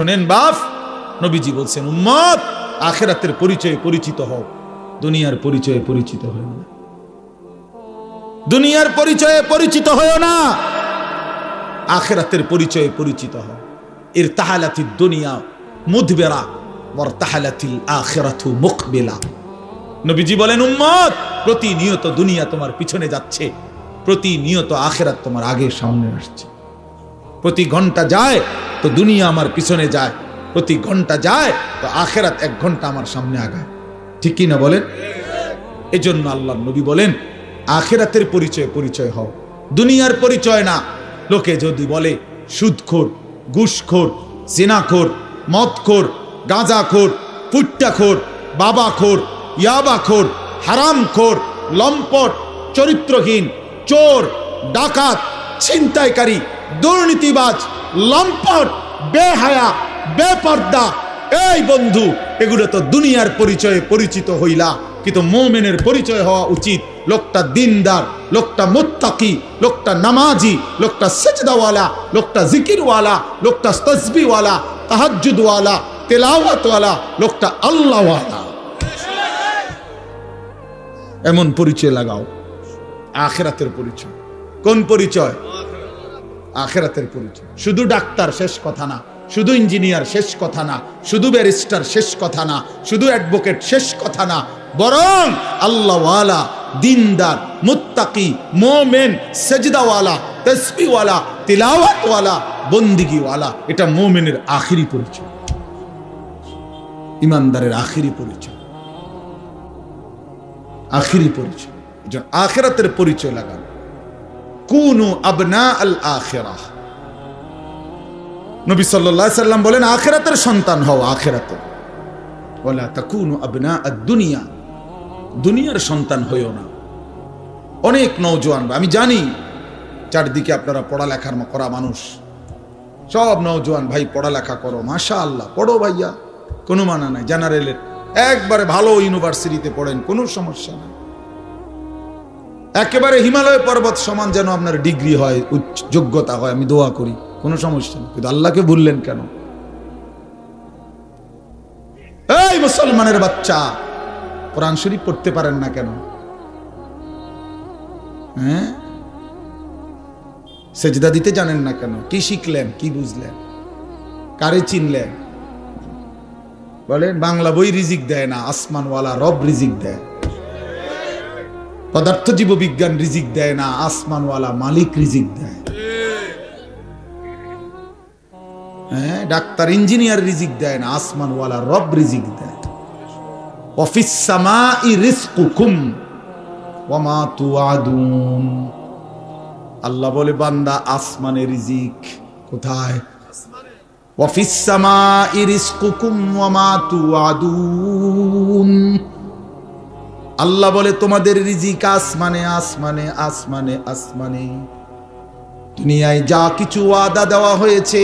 শোনেন বাপ, নবীজি বলছেন, উম্মত, আখেরাতের পরিচয়ে পরিচিত হও। দুনিয়ার পরিচয়ে পরিচিত হও না। দুনিয়ার পরিচয়ে পরিচিত হও না। আখেরাতের পরিচয়ে পরিচিত হও। এর তাহালাতি দুনিয়া মুদবেরা বর তাহালাতিল আখেরাতু মুখবেলা নবীজি বলেন, উম্মত, প্রতিনিয়ত দুনিয়া তোমার পিছনে যাচ্ছে। প্রতিনিয়ত আখেরাত তোমার আগে সামনে আসছে। প্রতি ঘণ্টা যায়, তো দুনিয়া আমার পিছনে যায়। প্রতি ঘণ্টা যায়, তো আখেরাত এক ঘণ্টা আমার সামনে আগায়। ঠিক কি না বলেন? এজন্য আল্লাহ নবী বলেন, আখেরাতের পরিচয় পরিচয় হও। দুনিয়ার পরিচয় না। লোকে যদি বলে, সুদখোর, ঘুষখোর সিনাখোর মদখোর, গাঁজাখোর, পুট্টাখোর, বাবাখোর, ইয়াবাখোর, হারামখোর, লম্পট, চরিত্রহীন, চোর, ডাকাত, ছিনতাইকারী দুর্নীতিবাজ, লম্পট, বেহায়া, বেপর্দা। এই বন্ধু, এগুলো তো দুনিয়ার পরিচয়ে পরিচিত হইলা। কিন্তু মোমেনের পরিচয় হওয়া উচিত। লোকটা দিনদার, লোকটা মুত্তাকি, লোকটা নামাজি, লোকটা সেজদাওয়ালা, লোকটা জিকিরওয়ালা, লোকটা তসবিওয়ালা, তাহাজ্জুদওয়ালা, তেলাওয়াতওয়ালা, লোকটা আল্লাহওয়ালা। এমন পরিচয় লাগাও। আখেরাতের পরিচয়। কোন পরিচয়? আখেরাতের পরিচয়। শুধু ডাক্তার শেষ কথা না, শুধু ইঞ্জিনিয়ার শেষ কথা না, শুধু ব্যারিস্টার শেষ কথা না, শুধু অ্যাডভোকেট শেষ কথা না, বরং আল্লাহওয়ালা, দিনদার, মুত্তাকি, মোমেন, সেজদাওয়ালা তসবিওয়ালা তিলাওয়াতওয়ালা, বন্দিগিওয়ালা, এটা মোমেনের আখিরি পরিচয়। ইমানদারের আখিরি পরিচয়। আখিরি পরিচয়। আখেরাতের পরিচয় লাগান। কুনু আবনা আল আখেরাহ। নবী আলাইহি সাল্লাম বলেন, আখেরাতের সন্তান হও আখেরাতে। ওয়ালা তাকুনু আবনা আদ দুনিয়া। দুনিয়ার সন্তান হইও না। অনেক নওজোয়ান আমি জানি চারদিকে আপনারা পড়ালেখার করা মানুষ। সব নওজোয়ান ভাই, পড়ালেখা করো মাশা আল্লাহ পড়ো ভাইয়া। কোনো মানা নাই, জেনারেলের। একবারে ভালো ইউনিভার্সিটিতে পড়েন, কোনো সমস্যা নাই। একেবারে হিমালয় পর্বত সমান যেন আপনার ডিগ্রি হয় যোগ্যতা হয়, আমি দোয়া করি, কোনো সমস্যা নেই। কিন্তু আল্লাহকে ভুললেন কেন? এই মুসলমানের বাচ্চা, কোরআন শরীফ পড়তে পারেন না কেন? হ্যাঁ? সেজদা দিতে জানেন না কেন? কি শিখলেন, কি বুঝলেন? কারে চিনলেন? বলেন, বাংলা বই রিজিক দেয় না, আসমানওয়ালা রব রিজিক দেয়। পদার্থ জীব বিজ্ঞান রিজিক দেয় না, আসমানওয়ালা মালিক রিজিক দেয়। হ্যাঁ ডাক্তার, ইঞ্জিনিয়ার রিজিক দেয় না, আসমানওয়ালা রব রিজিক দেয়। অফিস সামাই রিজকুকুম ওয়ামা তুআদুন আল্লাহ বলে, বান্দা, আসমানে রিজিক কোথায়? অফিস ওয়াফিস সামাই রিজকুকুম ওয়ামা তুআদুন আল্লাহ বলে তোমাদের রিজিক আসমানে আসমানে আসমানে আসমানে। দুনিয়ায় যা কিছু ওয়াদা দেওয়া হয়েছে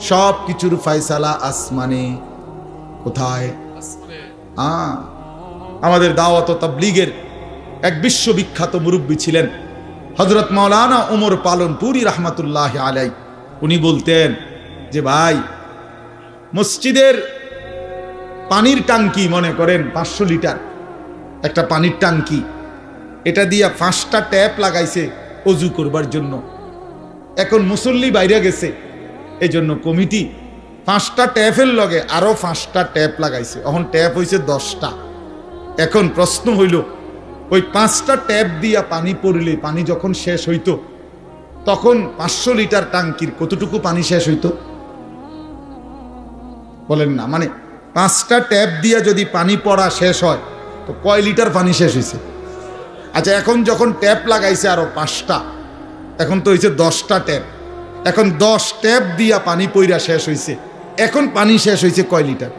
সব কিছুর ফয়সালা আসমানে। কোথায়? আমাদের দাওয়াত ও তাবলীগের এক বিশ্ববিখ্যাত মুরব্বী ছিলেন হজরত মাওলানা ওমর পালনপুরি রহমাতুল্লাহ আলাই উনি বলতেন যে ভাই মসজিদের পানির টাঙ্কি মনে করেন পাঁচশো লিটার। একটা পানির টাঙ্কি এটা দিয়া পাঁচটা ট্যাপ লাগাইছে অজু করবার জন্য। এখন মুসল্লি বাইরে গেছে। এই জন্য কমিটি পাঁচটা ট্যাপের লগে আরও পাঁচটা ট্যাপ লাগাইছে। এখন ট্যাপ হয়েছে দশটা। এখন প্রশ্ন হইল, ওই পাঁচটা ট্যাপ দিয়া পানি পড়লে পানি যখন শেষ হইতো, তখন পাঁচশো লিটার টাঙ্কির কতটুকু পানি শেষ হইতো? বলেন না। মানে পাঁচটা ট্যাপ দিয়া যদি পানি পড়া শেষ হয় তো কয় লিটার পানি শেষ হয়েছে? আচ্ছা এখন যখন ট্যাপ লাগাইছে আরও পাঁচটা, এখন তো হয়েছে দশটা ট্যাপ এখন দশ ট্যাপ দিয়া পানি পইরা শেষ হয়েছে এখন পানি শেষ হয়েছে কয় লিটার?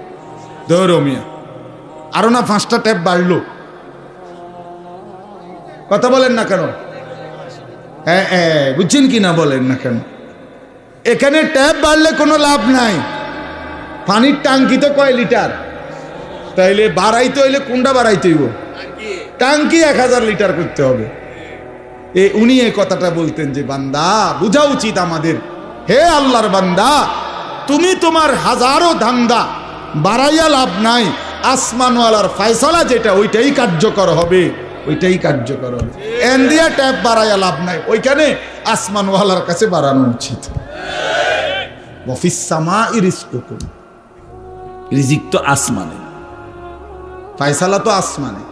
ধরো মিয়া, আরও না পাঁচটা ট্যাপ বাড়লো? কথা বলেন না কেন? হ্যাঁ হ্যাঁ বুঝছেন কি না বলেন না কেন? এখানে ট্যাপ বাড়লে কোনো লাভ নাই। পানির টাঙ্কি তো কয় লিটার? তাইলে বাড়াইতে হইলে কোনটা বাড়াইতে হইব? টাঙ্কি। এক হাজার লিটার করতে হবে। এ উনি এই কথাটা বলতেন যে বান্দা বোঝা উচিত আমাদের। হে আল্লাহর বান্দা তুমি তোমার হাজারো ধান্দা বাড়াইয়া লাভ নাই। আসমানওয়ালার ফায়সালা যেটা ওইটাই কার্যকর হবে। ওইটাই কার্যকর হবে। এন্ডিয়া ট্যাপ বাড়াইয়া লাভ নাই। ওইখানে আসমানওয়ালার কাছে বাড়ানো উচিত। বফিসামা ইরিস্কুকুম রিজিক তো আসমানে ফায়সালা তো আসমানে।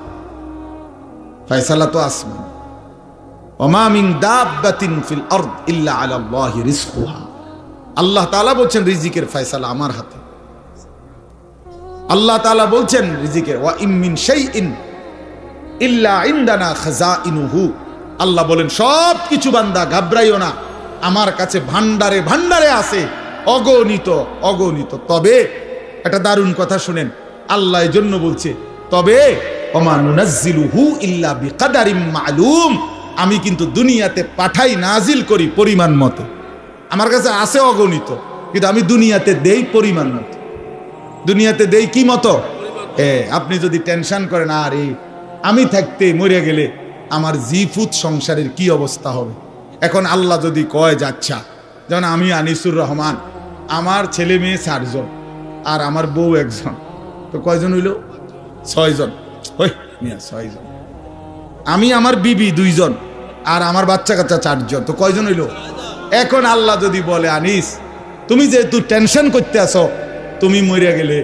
ফায়সালা তো আসমানে। মিন আল্লাহ বলছেন, রিজিকের আমার হাতে। আল্লাহ বলছেন, রিজিকের ওয়া ইম মিন শাইইন ইল্লা ইনদানা আল্লাহ বলেন সব কিছু বান্দা, ঘাবড়াইও না। আমার কাছে ভান্ডারে ভান্ডারে আছে। অগণিত অগণিত। তবে একটা দারুণ কথা শুনেন। আল্লাহ এই জন্য বলছে তবে মালুম আমি কিন্তু দুনিয়াতে পাঠাই নাজিল করি পরিমাণ মতো। আমার কাছে আছে অগণিত, কিন্তু আমি দুনিয়াতে দেই পরিমাণ মতো। দুনিয়াতে দেই কি মতো? এ, আপনি যদি টেনশন করেন, আরে, আমি থাকতে মরে গেলে আমার জিফুত সংসারের কি অবস্থা হবে? এখন আল্লাহ যদি কয়, যাচ্ছা, যেমন আমি আনিসুর রহমান, আমার ছেলে মেয়ে চারজন, আর আমার বউ একজন তো কয়জন হইল? ছয়জন। ওই, মিয়া, ছয়জন। আমি, আমার বিবি দুইজন, আর আমার বাচ্চা কাচ্চা চারজন। তো কয়জন হইল? এখন আল্লাহ যদি বলে, আনিস, তুমি যেহেতু টেনশন করতে আসো তুমি মরে গেলে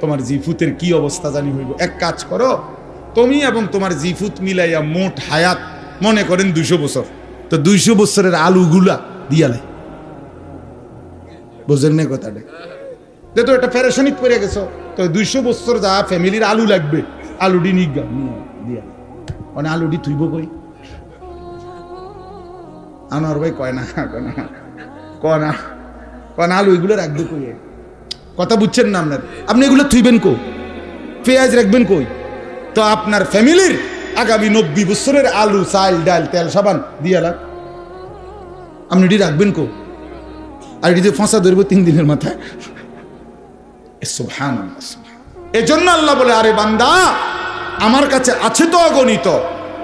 তোমার জিফুতের কি অবস্থা জানি হইব। এক কাজ করো, তুমি এবং তোমার জিফুত মিলাইয়া মোট হায়াত মনে করেন দুইশো বছর। তো দুইশো বছরের আলুগুলা দিয়ালাই বুঝেন না কথাটা? যেহেতু একটা প্যারেশানিক পড়ে গেছো তো দুইশো বছর যা ফ্যামিলির আলু লাগবে আলুডি নিগা দিয়া মানে আলুডি থুইব কই? আনোয়ার ভাই কয় না কয় না কয় না আলু এগুলো রাখবে কই কথা বুঝছেন না আপনার? আপনি এগুলো থুইবেন কো? পেঁয়াজ রাখবেন কই? তো আপনার ফ্যামিলির আগামী নব্বই বছরের আলু, চাল, ডাল, তেল, সাবান দিয়া লাগ। আপনি এটি রাখবেন কো? আর এটি ফাঁসা ধরবো তিন দিনের মাথায়। সুবহান এজন্য আল্লাহ বলে, আরে বান্দা, আমার কাছে আছে তো অগণিত,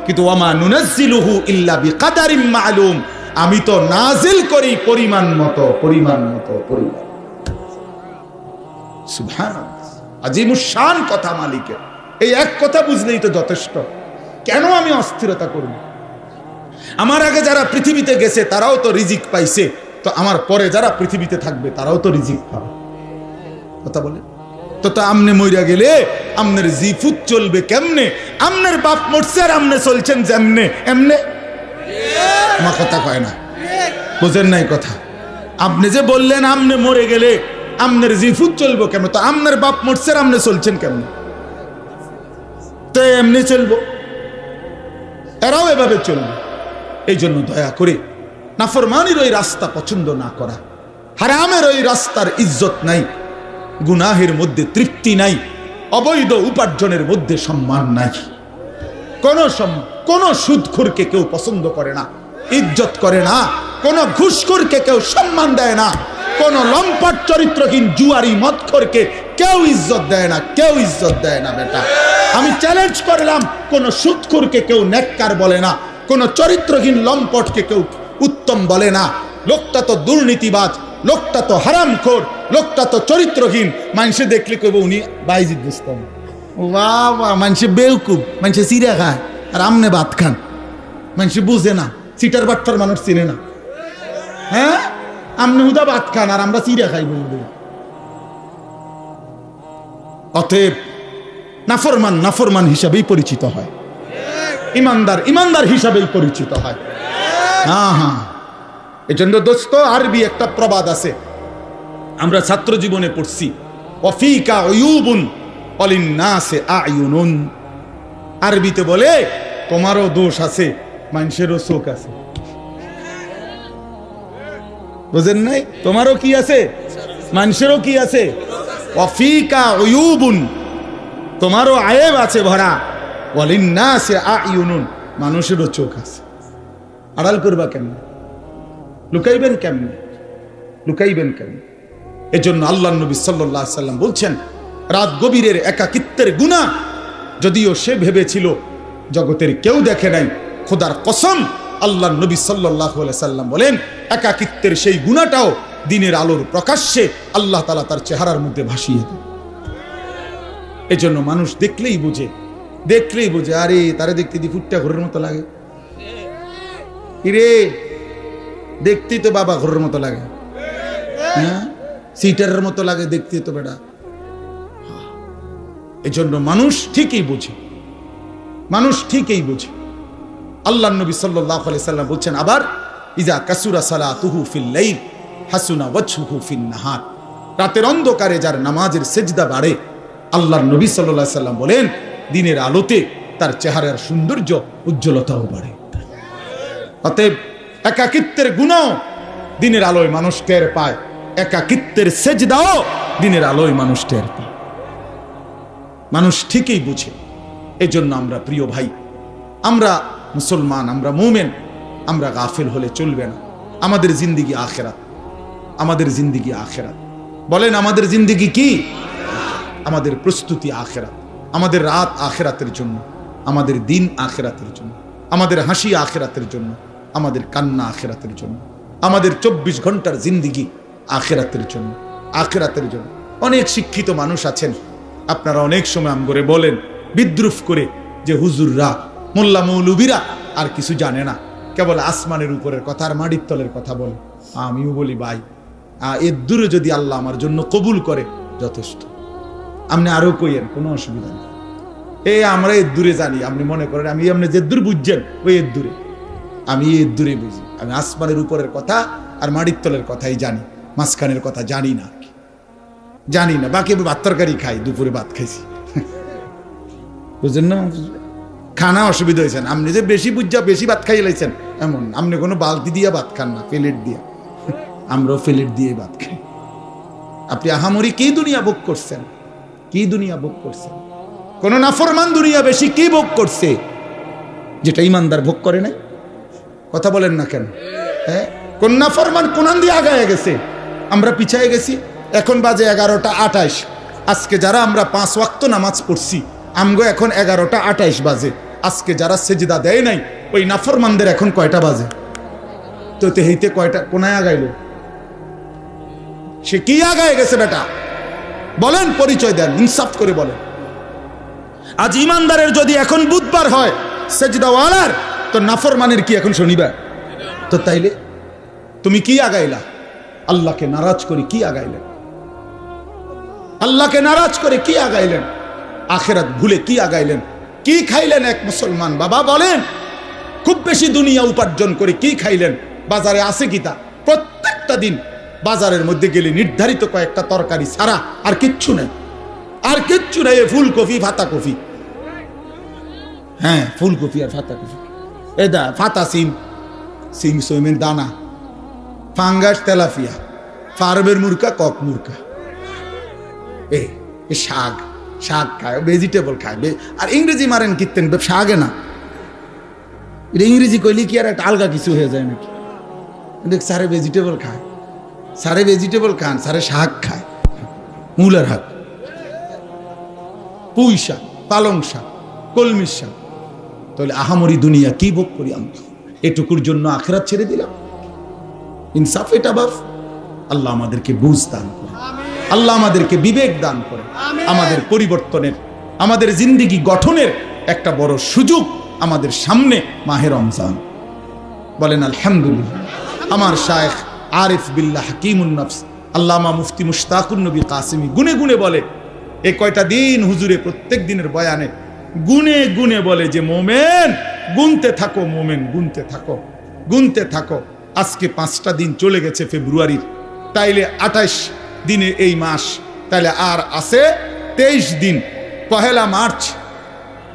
কিন্তু ওয়ামা নুনাজ্জিলুহু ইল্লা বিকাদারিম মালুম, আমি তো নাজিল করি পরিমাণ মতো পরিমাণ মতো, পরিমাণ সুবহান আজিমুশান কথা মালিকের। এই এক কথা বুঝলেই তো যথেষ্ট। কেন আমি অস্থিরতা করব? আমার আগে যারা পৃথিবীতে গেছে, তারাও তো রিজিক পাইছে, তো আমার পরে যারা পৃথিবীতে থাকবে, তারাও তো রিজিক পাবে। কথা বলে তো তো আমনে মইরা গেলে আমনের জিফুত চলবে কেমনে? আমনের বাপ মরছে আর আমনে চলছেন যেমনে। এমনে? আমার কথা কয় না। বুঝেন নাই কথা। আপনি যে বললেন আমনে মরে গেলে আমনের জিফুত চলবো কেমন? তো আমনের বাপ মরছে আর আমনে চলছেন কেমনে? তো এমনি চলবো। এরাও এভাবে চলবে। এই জন্য দয়া করে নাফরমানির ওই রাস্তা পছন্দ না করা। হারামের ওই রাস্তার ইজ্জত নাই। গুনাহের মধ্যে তৃপ্তি নাই, অবৈধ উপার্জনের মধ্যে সম্মান নাই। কোন কোন সুদখোরকে কেউ পছন্দ করে না, ইজ্জত করে না, কোন ঘুষখোরকে কেউ সম্মান দেয় না, কোন লম্পট চরিত্রহীন জুয়ারি মদখোরকে কেউ ইজ্জত দেয় না, কেউ ইজ্জত দেয় না বেটা। আমি চ্যালেঞ্জ করলাম, কোন সুদখোরকে কেউ নেককার বলে না, কোন চরিত্রহীন লম্পটকে কেউ উত্তম বলে না। লোকটা তো দুর্নীতিবাজ, লোকটা তো হারামখোর লোকটা তো চরিত্রহীন। মানুষে দেখলে কইব উনি বাইজিদ বুঝতাম। বাহ বাহ মানুষে বেউকুব, মানুষে চিড়া খায়, আর আমনে ভাত খান। মানুষে বুঝে না সিটার বাট্টার মানুষ চিনে না। হ্যাঁ? আমনে হুদা ভাত খান, আর আমরা চিড়া খাই বলব অতএব নাফরমান নাফরমান হিসাবেই পরিচিত হয়। ইমানদার ইমানদার হিসাবেই পরিচিত হয়। হ্যাঁ হ্যাঁ। এজন্য দোস্ত, আরবি একটা প্রবাদ আছে। আমরা ছাত্র জীবনে পড়ছি। অফিকা অয়ুবুন অলিন্নাসে আয়ুনুন। আরবিতে বলে, তোমারও দোষ আছে, মানুষেরও চোখ আছে। বুঝেন নাই? তোমারও কি আছে? মানুষেরও কি আছে? অফিকা অয়ুবুন তোমারও আয়েব আছে ভরা। অলিন্নাসে আয়ুনুন, মানুষেরও চোখ আছে। আড়াল করবা কেমন? লুকাইবেন কেমনে? লুকাইবেন কেমনে? এজন্য আল্লাহ নবী সাল্লাহ সাল্লাম বলছেন, রাত গভীরের একাকিত্বের গুণা যদিও সে ভেবেছিল জগতের কেউ দেখে নাই, খোদার কসম আল্লাহ নবী সাল্লাহ সাল্লাম বলেন, একাকিত্বের সেই গুণাটাও দিনের আলোর প্রকাশ্যে আল্লাহ তালা তার চেহারার মধ্যে ভাসিয়ে দেয় এজন্য মানুষ দেখলেই বুঝে দেখলেই বুঝে, আরে তারে দেখতে দি ফুটটা ঘরের মতো লাগে? ইরে, দেখতেই তো বাবা ঘরের মতো লাগে। হ্যাঁ? সিটারের মতো লাগে দেখতে তো বেটা এজন্য মানুষ ঠিকই বুঝে। মানুষ ঠিকই বুঝে। আল্লাহ নবী সাল্লাহ আলি সাল্লাম বলছেন আবার, ইজা কাসুরা সালা তুহু ফিল লাইল, হাসুনা ওয়াজহুহু ফিন নাহার। রাতের অন্ধকারে যার নামাজের সেজদা বাড়ে, আল্লাহর নবী সাল্লাল্লাহু সাল্লাম বলেন, দিনের আলোতে তার চেহারার সৌন্দর্য উজ্জ্বলতাও বাড়ে। অতএব একাকিত্বের গুণও দিনের আলোয় মানুষ টের পায়। একাকিত্বের সেজদাও দিনের আলোয় মানুষ টের মানুষ ঠিকই বুঝে। এজন্য আমরা প্রিয় ভাই, আমরা মুসলমান, আমরা মোমেন, আমরা গাফিল হলে চলবে না। আমাদের জিন্দিগি আখেরাত। আমাদের জিন্দিগি আখেরাত। বলেন, আমাদের জিন্দিগি কি? আমাদের প্রস্তুতি আখেরাত। আমাদের রাত আখেরাতের জন্য। আমাদের দিন আখেরাতের জন্য। আমাদের হাসি আখেরাতের জন্য। আমাদের কান্না আখেরাতের জন্য। আমাদের চব্বিশ ঘণ্টার জিন্দিগি আখেরাতের জন্য আখেরাতের জন্য। অনেক শিক্ষিত মানুষ আছেন। আপনারা অনেক সময় আম করে বলেন, বিদ্রুপ করে যে হুজুররা, মোল্লা মৌলুবিরা আর কিছু জানে না। কেবল আসমানের উপরের কথা আর মাটির তলের কথা বলে। আমিও বলি, ভাই এর দূরে যদি আল্লাহ আমার জন্য কবুল করে, যথেষ্ট। আপনি আরও কইয়েন, কোনো অসুবিধা নেই। এ, আমরা এর দূরে জানি। আপনি মনে করেন, আমি আপনি যে দূর বুঝছেন, ওই এর দূরে। আমি এর দূরে বুঝি। আমি আসমানের উপরের কথা আর মাটির তলের কথাই জানি। মাঝখানের কথা জানি না জানি না, বাকি ভাত তরকারি খাই, দুপুরে ভাত খাইছি। বুঝলেন না? খানা অসুবিধা হয়েছে না। আপনি যে বেশি বুঝা, বেশি ভাত খাই লাইছেন, এমন আপনি কোনো বালতি দিয়ে ভাত খান না, প্লেট দিয়ে। আমরাও প্লেট দিয়ে ভাত খাই। আপনি আহামরি কি দুনিয়া ভোগ করছেন? কি দুনিয়া ভোগ করছেন? কোন নাফরমান দুনিয়া বেশি কি ভোগ করছে? যেটা ইমানদার ভোগ করে না কথা বলেন না কেন? হ্যাঁ? কোন নাফরমান কোনান দিয়ে আগায় গেছে? আমরা পিছায় গেছি। এখন বাজে এগারোটা আঠাইশ আজকে যারা আমরা পাঁচ ওয়াক্ত নামাজ পড়ছি, আমগো এখন এগারোটা আঠাইশ বাজে। আজকে যারা সেজদা দেয় নাই, ওই নাফরমানদের এখন কয়টা বাজে? তো তেহিতে কয়টা, কোনায় আগাইলো? সে কি আগায় গেছে বেটা? বলেন, পরিচয় দেন, ইনসাফ করে বলেন। আজ ইমানদারের যদি এখন বুধবার হয়, সেজদাওয়ালার, তো নাফরমানের কি এখন শনিবার? তো তাইলে, তুমি কি আগাইলা? আল্লাহকে নারাজ করে কি আগাইলেন? আল্লাহকে নারাজ করে কি আগাইলেন? আখেরাত ভুলে কি আগাইলেন? কি খাইলেন এক মুসলমান? বাবা, বলেন। খুব বেশি দুনিয়া উপার্জন করে কি খাইলেন? বাজারে আছে কি তা? প্রত্যেকটা দিন বাজারের মধ্যে গেলে নির্ধারিত কয়েকটা তরকারি ছাড়া আর কিচ্ছু নেই। আর কিচ্ছু নেই ফুলকপি ফাতা কফি হ্যাঁ ফুলকপি আর ফাতা কফি এ দা, ফাতা, সিম। সিম, সইমের দানা। ফাঙ্গাস তেলাফিয়া ফার্মের মুরকা কক মুরকা এ শাক শাক খায় ভেজিটেবল খায়। আর ইংরেজি মারেন কীর্তেন শাকে না। এটা ইংরেজি কইলে কি আর একটা আলগা কিছু হয়ে যায় নাকি? দেখ, স্যারে ভেজিটেবল খায়, স্যারে ভেজিটেবল খান, স্যারে শাক খায়। মূলার হাক পুঁই শাক, পালং শাক কলমির শাক। তাহলে আহামরি দুনিয়া কি ভোগ করি আমরা? এটুকুর জন্য আখেরাত ছেড়ে দিলাম। ইনসাফ এটা আল্লাহ আমাদেরকে বুঝ দান করে। আল্লাহ আমাদেরকে বিবেক দান করে। আমাদের পরিবর্তনের আমাদের জিন্দিগি গঠনের একটা বড় সুযোগ আমাদের সামনে মাহে রমজান। বলেন আলহামদুলিল্লাহ। আমার শায়েখ আরিফ বিল্লাহ হাকিমুন নফস আল্লামা মুফতি মুশতাকুন নবী কাসিমি গুনে গুনে বলে এই কয়টা দিন হুজুরে প্রত্যেক দিনের বয়ানে গুনে গুনে বলে যে মোমেন গুনতে থাকো মোমেন গুনতে থাকো গুনতে থাকো। আজকে পাঁচটা দিন চলে গেছে ফেব্রুয়ারির। তাইলে আঠাশ দিনে এই মাস, তাইলে আর আছে তেইশ দিন। পহেলা মার্চ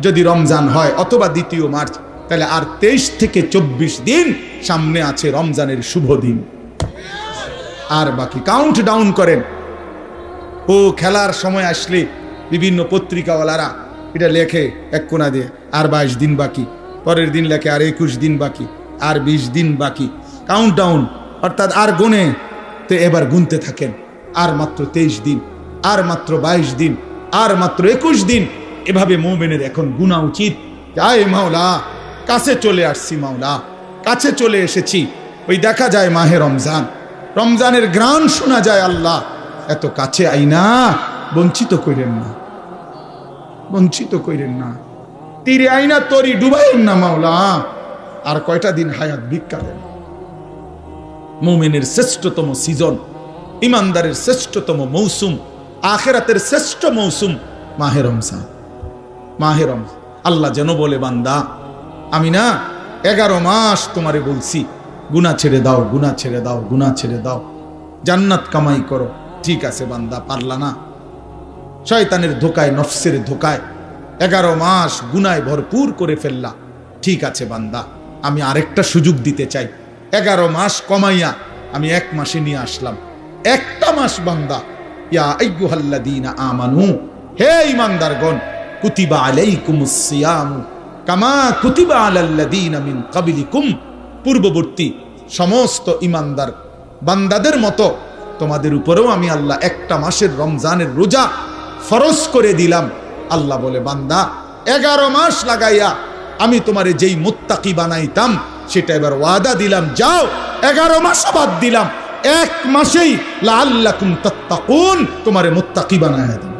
যদি রমজান হয়, অথবা দ্বিতীয় মার্চ তাহলে আর তেইশ থেকে চব্বিশ দিন সামনে আছে রমজানের শুভ দিন। আর বাকি কাউন্ট ডাউন করেন। ও খেলার সময় আসলে বিভিন্ন পত্রিকাওয়ালারা এটা লেখে এক কোনা দিয়ে, আর বাইশ দিন বাকি, পরের দিন লেখে আর একুশ দিন বাকি, আর বিশ দিন বাকি। কাউন্ট ডাউন অর্থাৎ আর গুনে তো এবার গুনতে থাকেন। আর মাত্র তেইশ দিন, আর মাত্র বাইশ দিন, আর মাত্র একুশ দিন। এভাবে মোমেনের এখন গুণা উচিত। আয় মাওলা, কাছে চলে আসছি মাওলা, কাছে চলে এসেছি। ওই দেখা যায় মাহে রমজান। রমজানের গ্রান শোনা যায় আল্লাহ। এত কাছে আইনা বঞ্চিত কইরেন না। বঞ্চিত কইরেন না। তীরে আইনা তরি ডুবাইন না মাওলা। আর কয়টা দিন হায়াত ভিক্ষা দেন? মুমিনের শ্রেষ্ঠতম সিজন, ইমানদারের শ্রেষ্ঠতম মৌসুম, আখেরাতের শ্রেষ্ঠ মৌসুম মাহে রমজান। মাহে রমজান। আল্লাহ যেন বলে, বান্দা, আমি না এগারো মাস তোমারে বলছি গুনা ছেড়ে দাও গুনা ছেড়ে দাও গুনা ছেড়ে দাও। জান্নাত কামাই করো। ঠিক আছে, বান্দা, পারলা না। শয়তানের ধোকায়, নফসের ধোকায় এগারো মাস গুনায় ভরপুর করে ফেললা। ঠিক আছে, বান্দা, আমি আরেকটা সুযোগ দিতে চাই। এগারো মাস কমাইয়া আমি এক মাসে নিয়ে আসলাম। একটা মাস বান্দা, ইয়া আইয়ুহাল্লাযীনা আমানু, হে ঈমানদারগণ, কুতিবা আলাইকুমুস সিয়াম, কামা কুতিবা আলাল্লাযীনা মিন ক্বাবলিকুম পূর্ববর্তী সমস্ত ঈমানদার বান্দাদের মতো তোমাদের উপরেও আমি আল্লাহ একটা মাসের রমজানের রোজা ফরজ করে দিলাম। আল্লাহ বলে, বান্দা, এগারো মাস লাগাইয়া আমি তোমারে যেই মুত্তাকি বানাইতাম সেটা এবার ওয়াদা দিলাম, যাও, এগারো মাস বাদ দিলাম, এক মাসেই লাল্লাকুম তাত্তাকুন, তোমারে মুত্তাকি বানায় দিলাম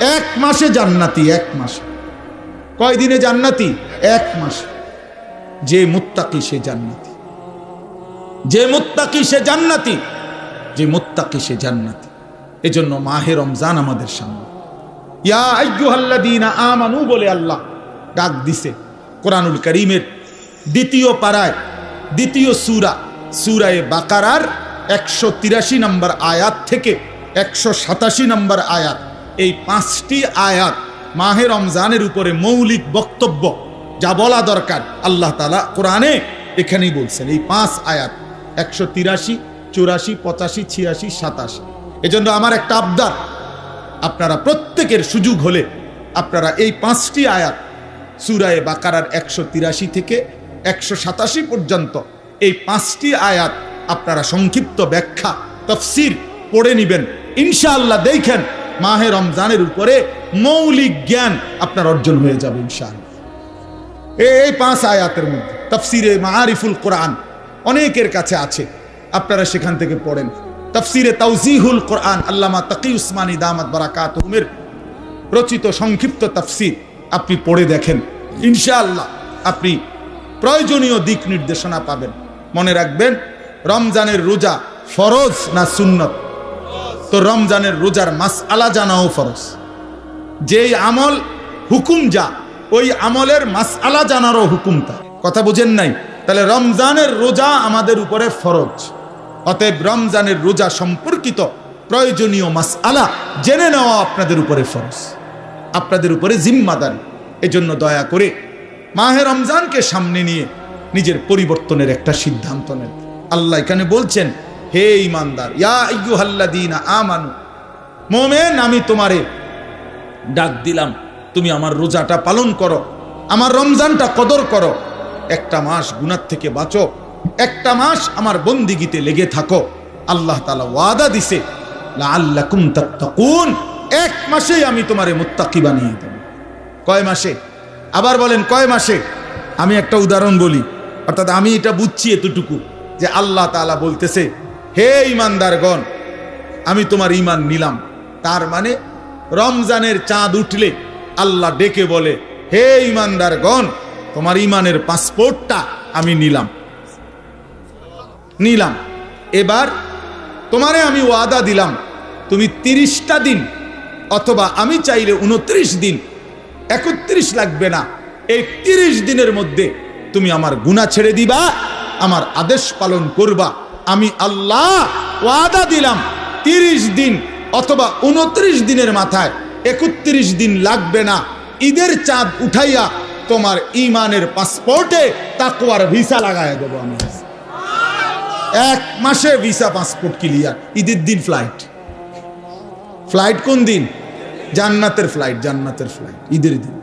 এক মাসে জান্নাতি, এক মাসে। কয় দিনে জান্নাতি? এক মাসে। যে মুত্তাকি সে জান্নাতি। যে মুত্তাকি সে জান্নাতি, যে মুত্তাকি সে জান্নাতি। এজন্য মাহে রমজান আমাদের সামনে। ইয়া আইয়ুহাল্লাযীনা আমানু বলে আল্লাহ, ডাক দিছে কোরআনুল করিমের দ্বিতীয় পাড়ায়, দ্বিতীয় সূরা, সুরায় বাকারার একশো তিরাশি নম্বর আয়াত থেকে একশো সাতাশি নম্বর আয়াত। এই পাঁচটি আয়াত মাহে রমজানের উপরে মৌলিক বক্তব্য, যা বলা দরকার। আল্লাহ তালা কোরআনে এখানেই বলছেন, এই পাঁচ আয়াত, একশো তিরাশি, চুরাশি, পঁচাশি, ছিয়াশি, সাতাশি। এজন্য আমার একটা আবদার, আপনারা প্রত্যেকের সুযোগ হলে আপনারা এই পাঁচটি আয়াত, সুরায় বাকারার একশো তিরাশি থেকে একশো সাতাশি পর্যন্ত এই পাঁচটি আয়াত আপনারা সংক্ষিপ্ত ব্যাখ্যা, তফসির পড়ে নিবেন। ইনশাআল্লাহ দেখেন মাহে রমজানের উপরে মৌলিক জ্ঞান আপনার অর্জন হয়ে যাবে ইনশাআল্লাহ। এই পাঁচ আয়াতের মধ্যে, তফসিরে মারিফুল কোরআন অনেকের কাছে আছে, আপনারা সেখান থেকে পড়েন। তফসিরে তাউজিহুল কোরআন, আল্লামা তাকি উসমানী দামাত বারাকাত উমের রচিত সংক্ষিপ্ত তফসির আপনি পড়ে দেখেন। ইনশাআল্লাহ আপনি প্রয়োজনীয় দিক নির্দেশনা পাবেন। মনে রাখবেন, রমজানের রোজা ফরজ না সুন্নত? তো রমজানের রোজার মাস আলা জানাও ফরজ। যেই আমল হুকুম যা, ওই আমলের মাস আলা জানারও হুকুম তা। কথা বুঝেন নাই? তাহলে রমজানের রোজা আমাদের উপরে ফরজ। অতএব রমজানের রোজা সম্পর্কিত প্রয়োজনীয় মাস আলা জেনে নেওয়া আপনাদের উপরে ফরজ। আপনাদের উপরে জিম্মাদারি। এজন্য দয়া করে মাহে রমজানকে সামনে নিয়ে নিজের পরিবর্তনের একটা সিদ্ধান্ত নেন। আল্লাহ এখানে বলছেন, হে ইমানদার, ইয়া আমানু, মোমেন, আমি তোমারে ডাক দিলাম, তুমি আমার রোজাটা পালন করো, আমার রমজানটা কদর করো, একটা মাস গুনার থেকে বাঁচো, একটা মাস আমার বন্দিগিতে লেগে থাকো। আল্লাহ তালা ওয়াদা দিছে, লাআল্লাকুম তাত্তাকুন, এক মাসেই আমি তোমারে মুত্তাকি বানিয়ে দেব। কয় মাসে? আবার বলেন, কয় মাসে? আমি একটা উদাহরণ বলি। অর্থাৎ আমি এটা বুঝছি এতটুকু যে আল্লাহ তালা বলতেছে, হে ইমানদারগণ আমি তোমার ইমান নিলাম। তার মানে রমজানের চাঁদ উঠলে আল্লাহ ডেকে বলে, হে ইমানদারগণ তোমার ইমানের পাসপোর্টটা আমি নিলাম। নিলাম। এবার তোমারে আমি ওয়াদা দিলাম, তুমি তিরিশটা দিন অথবা আমি চাইলে উনত্রিশ দিন একত্রিশ লাগবে না। এই তিরিশ দিনের মধ্যে তুমি আমার গুণা ছেড়ে দিবা, আমার আদেশ পালন করবা। আমি আল্লাহ ওয়াদা দিলাম, তিরিশ দিন অথবা উনত্রিশ দিনের মাথায় একত্রিশ দিন লাগবে না। ঈদের চাঁদ উঠাইয়া তোমার ইমানের পাসপোর্টে তাকুয়ার ভিসা লাগাই দেবো আমি। এক মাসে ভিসা পাসপোর্ট ক্লিয়ার, ঈদের দিন ফ্লাইট। ফ্লাইট কোন দিন? জান্নাতের ফ্লাইট জান্নাতের ফ্লাইট ঈদের দিন।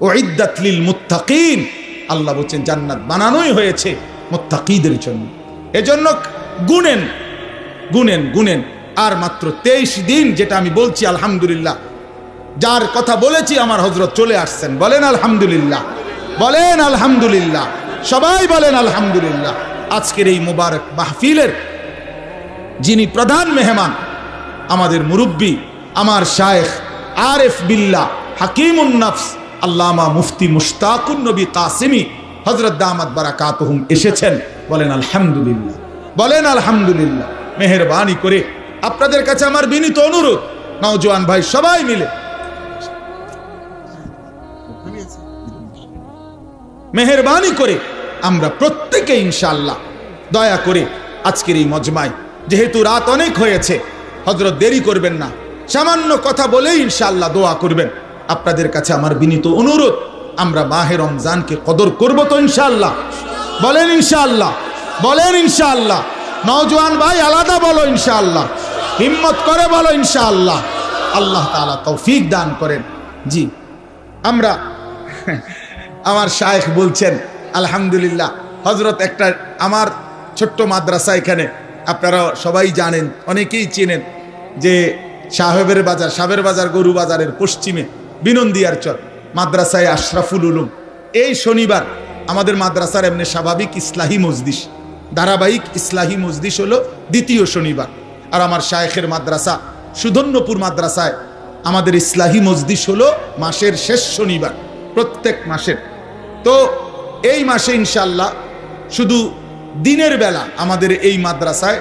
ও ইদ্দাতলিল মুত্তাকিন। আল্লাহ বলছেন, জান্নাত বানানোই হয়েছে মুত্তাকিদের জন্য। এজন্য গুনেন গুনেন গুনেন। আর মাত্র তেইশ দিন, যেটা আমি বলছি, আলহামদুলিল্লাহ। যার কথা বলেছি, আমার হজরত চলে আসছেন। বলেন, আলহামদুলিল্লাহ। বলেন, আলহামদুলিল্লাহ। সবাই বলেন, আলহামদুলিল্লাহ। আজকের এই মুবারক মাহফিলের যিনি প্রধান মেহমান, আমাদের মুরব্বী, আমার শায়েখ আরেফ বিল্লা হাকিমুন নফস, আল্লামা মুফতি মুশতাকুন নবী কাসিমি হজরত দামাত বারাকাতহুম এসেছেন, বলেন আলহামদুলিল্লাহ। বলেন আলহামদুলিল্লাহ। মেহরবানি করে আপনাদের কাছে আমার বিনীত অনুরোধ, নওজোয়ান ভাই সবাই মিলে। মেহরবানি করে আমরা প্রত্যেকে ইনশাল্লাহ দয়া করে আজকের এই মজমায়, যেহেতু রাত অনেক হয়েছে হজরত দেরি করবেন না। সামান্য কথা বলেই ইনশাআল্লাহ দোয়া করবেন। আপনাদের কাছে আমার বিনীত অনুরোধ, আমরা মাহে রমজানকে কদর করব তো ইনশাআল্লাহ। বলেন ইনশাআল্লাহ বলেন ইনশাআল্লাহ। নওজোয়ান ভাই, আলাদা বলো ইনশাআল্লাহ। হিম্মত করে বলো ইনশাআল্লাহ। আল্লাহ তাআলা তৌফিক দান করেন। জি, আমরা, আমার শায়েখ বলছেন, আলহামদুলিল্লাহ হজরত একটা আমার ছোট্ট মাদ্রাসা এখানে আপনারা সবাই জানেন, অনেকেই চেনেন, যে সাহেবের বাজার সাহেবের বাজার, গরু বাজারের পশ্চিমে, বিনন্দিয়ার চর, মাদ্রাসায় আশরাফুল উলুম। এই শনিবার আমাদের মাদ্রাসার এমনি স্বাভাবিক ইসলাহী মজদিস ধারাবাহিক ইসলাহী মজদিস হলো দ্বিতীয় শনিবার। আর আমার শায়েখের মাদ্রাসা, সুধন্যপুর মাদ্রাসায় আমাদের ইসলাহী মজদিস হলো মাসের শেষ শনিবার, প্রত্যেক মাসের। তো এই মাসে ইনশাল্লাহ শুধু দিনের বেলা আমাদের এই মাদ্রাসায়,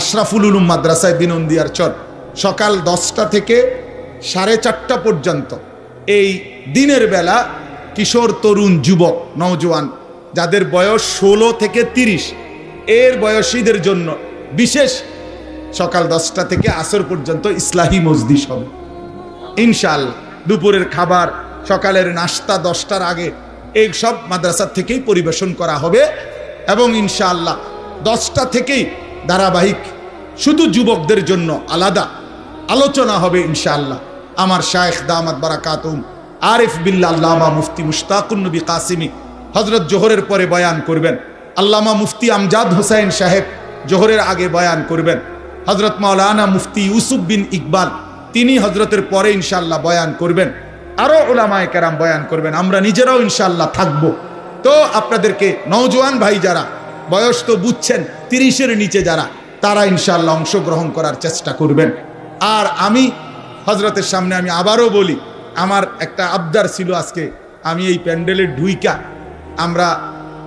আশরাফুল উলুম মাদ্রাসায় বিনন্দিয়ার চর সকাল দশটা থেকে সাড়ে চারটা পর্যন্ত। এই দিনের বেলা কিশোর, তরুণ, যুবক, নওজোয়ান, যাদের বয়স ষোলো থেকে তিরিশ, এর বয়সীদের জন্য বিশেষ সকাল দশটা থেকে আসর পর্যন্ত ইসলাহী মজদিস হবে। ইনশাআল্লাহ, দুপুরের খাবার, সকালের নাস্তা দশটার আগে এই সব মাদ্রাসার থেকেই পরিবেশন করা হবে এবং ইনশাআল্লাহ দশটা থেকেই ধারাবাহিক শুধু যুবকদের জন্য আলাদা আলোচনা হবে ইনশাআল্লাহ। আমার শায়েখ দামাত বারাকাতুম আরিফ বিল্লা আল্লামা মুফতি মুশতাকুন নবী কাসিমি হজরত জোহরের পরে বয়ান করবেন। আল্লামা মুফতি আমজাদ হোসাইন সাহেব জোহরের আগে বয়ান করবেন। হজরত মাওলানা মুফতি ইউসুফ বিন ইকবাল, তিনি হজরতের পরে ইনশাল্লাহ বয়ান করবেন। আরও ওলামায় কেরাম বয়ান করবেন। আমরা নিজেরাও ইনশাল্লাহ থাকব। তো আপনাদেরকে নওজোয়ান ভাই যারা, বয়স তো বুঝছেন, তিরিশের নিচে যারা, তারা ইনশাল্লাহ অংশগ্রহণ করার চেষ্টা করবেন। আর আমি হজরতের সামনে আমি আবারও বলি আমার একটা আবদার ছিল আজকে আমি এই প্যান্ডেলের ঢুইকা আমরা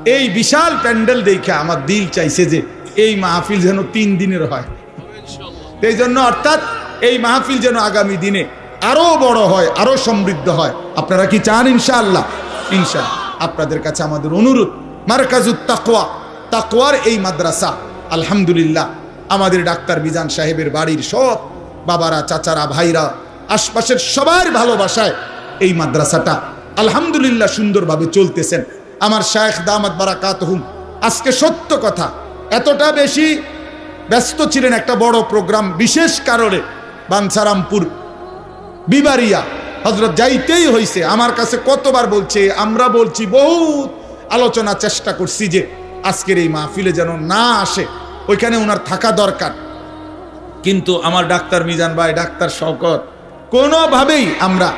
এই বিশাল প্যান্ডেল দেখে আমার দিল চাইছে যে এই মাহফিল যেন তিন দিনের হয়। এই জন্য অর্থাৎ এই মাহফিল যেন আগামী দিনে আরও বড় হয় আরও সমৃদ্ধ হয়। আপনারা কি চান ইনশাআল্লাহ? ইনশা আপনাদের কাছে আমাদের অনুরোধ মার্কাজুত তাকওয়া তাকওয়ার এই মাদ্রাসা আলহামদুলিল্লাহ আমাদের ডাক্তার মিজান সাহেবের বাড়ির সব বাবারা, চাচারা, ভাইরা, আশপাশের সবার ভালোবাসায় এই মাদ্রাসাটা আলহামদুলিল্লাহ সুন্দরভাবে চলতেছেন। আমার শায়েখ দামাত বারাকাত হুম আজকে সত্য কথা, এতটা বেশি ব্যস্ত ছিলেন একটা বড় প্রোগ্রাম, বিশেষ কারণে বাঞ্ছারামপুর বিবারিয়া হজরত যাইতেই হইছে। আমার কাছে কতবার বলছে, আমরা বলছি, বহুত আলোচনা চেষ্টা করছি যে আজকের এই মাহফিলে যেন না আসে, ওইখানে ওনার থাকা দরকার। কিন্তু আমার ডাক্তার মিজান ভাই, ডাক্তার শওকত, কোনোভাবেই আমরা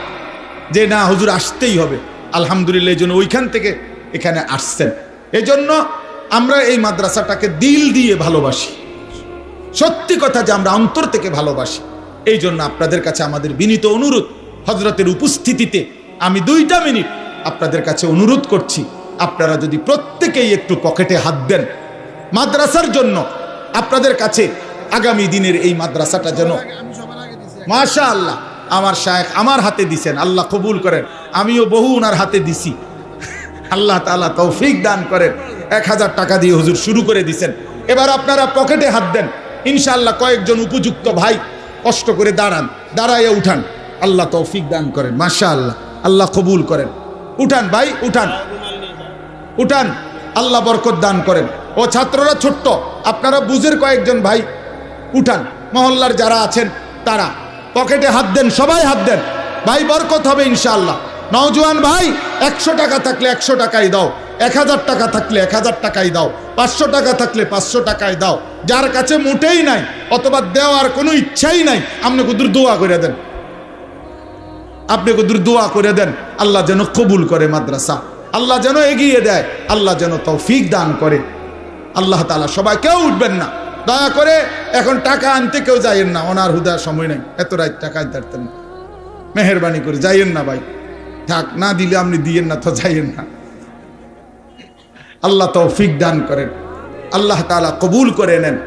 যে না হুজুর আসতেই হবে। আলহামদুলিল্লাহ, এই জন্য ওইখান থেকে এখানে আসছেন। এজন্য আমরা এই মাদ্রাসাটাকে দিল দিয়ে ভালোবাসি। সত্যি কথা যে আমরা অন্তর থেকে ভালোবাসি। এই জন্য আপনাদের কাছে আমাদের বিনীত অনুরোধ হজরতের উপস্থিতিতে আমি দুইটা মিনিট আপনাদের কাছে অনুরোধ করছি। আপনারা যদি প্রত্যেকেই একটু পকেটে হাত দেন। মাদ্রাসার জন্য আপনাদের কাছে আগামী দিনের এই মাদ্রাসাটা যেন মাশা আল্লাহ আমার শায়েখ আমার হাতে দিছেন, আল্লাহ কবুল করেন। আমিও বহু ওনার হাতে দিছি। আল্লাহ তাআলা তৌফিক দান করেন। এক হাজার টাকা দিয়ে হুজুর শুরু করে দিছেন। এবার আপনারা পকেটে হাত দেন। ইনশাআল্লাহ কয়েকজন উপযুক্ত ভাই কষ্ট করে দাঁড়ান, দাঁড়াইয়া উঠান। আল্লাহ তৌফিক দান করেন মাশা আল্লাহ আল্লাহ কবুল করেন। উঠান ভাই, উঠান। উঠান। আল্লাহ বরকত দান করেন। ও ছাত্ররা ছোট্ট, আপনারা বুঝের কয়েকজন ভাই উঠান। মহল্লার যারা আছেন, তারা। পকেটে হাত দেন, সবাই হাত দেন। ভাই, বরকত হবে ইনশাআল্লাহ। নওজোয়ান ভাই, একশো টাকা থাকলে একশো টাকাই দাও। এক হাজার টাকা থাকলে এক হাজার টাকাই দাও। পাঁচশো টাকা থাকলে পাঁচশো টাকাই দাও। যার কাছে মোটেই নাই, অথবা দেওয়ার কোনো ইচ্ছাই নাই, আপনি কুদুর দোয়া করে দেন। আপনি কুদুর দোয়া করে দেন, আল্লাহ যেন কবুল করে মাদ্রাসা। আল্লাহ যেন এগিয়ে দেয়, আল্লাহ যেন তৌফিক দান করে। আল্লাহ তালা সবাই কেউ উঠবেন না। দয়া করে এখন টাকা আনতে কেউ যাইয়েন না। ওনার হুদা সময় নেই। এত রাত টাকা আনতে না। মেহরবানি করে যাইয়েন না ভাই। থাক, না দিলে আপনি দিয়েন না তো যাইয়েন না। আল্লাহ তৌফিক দান করেন। আল্লাহ তালা কবুল করে নেন।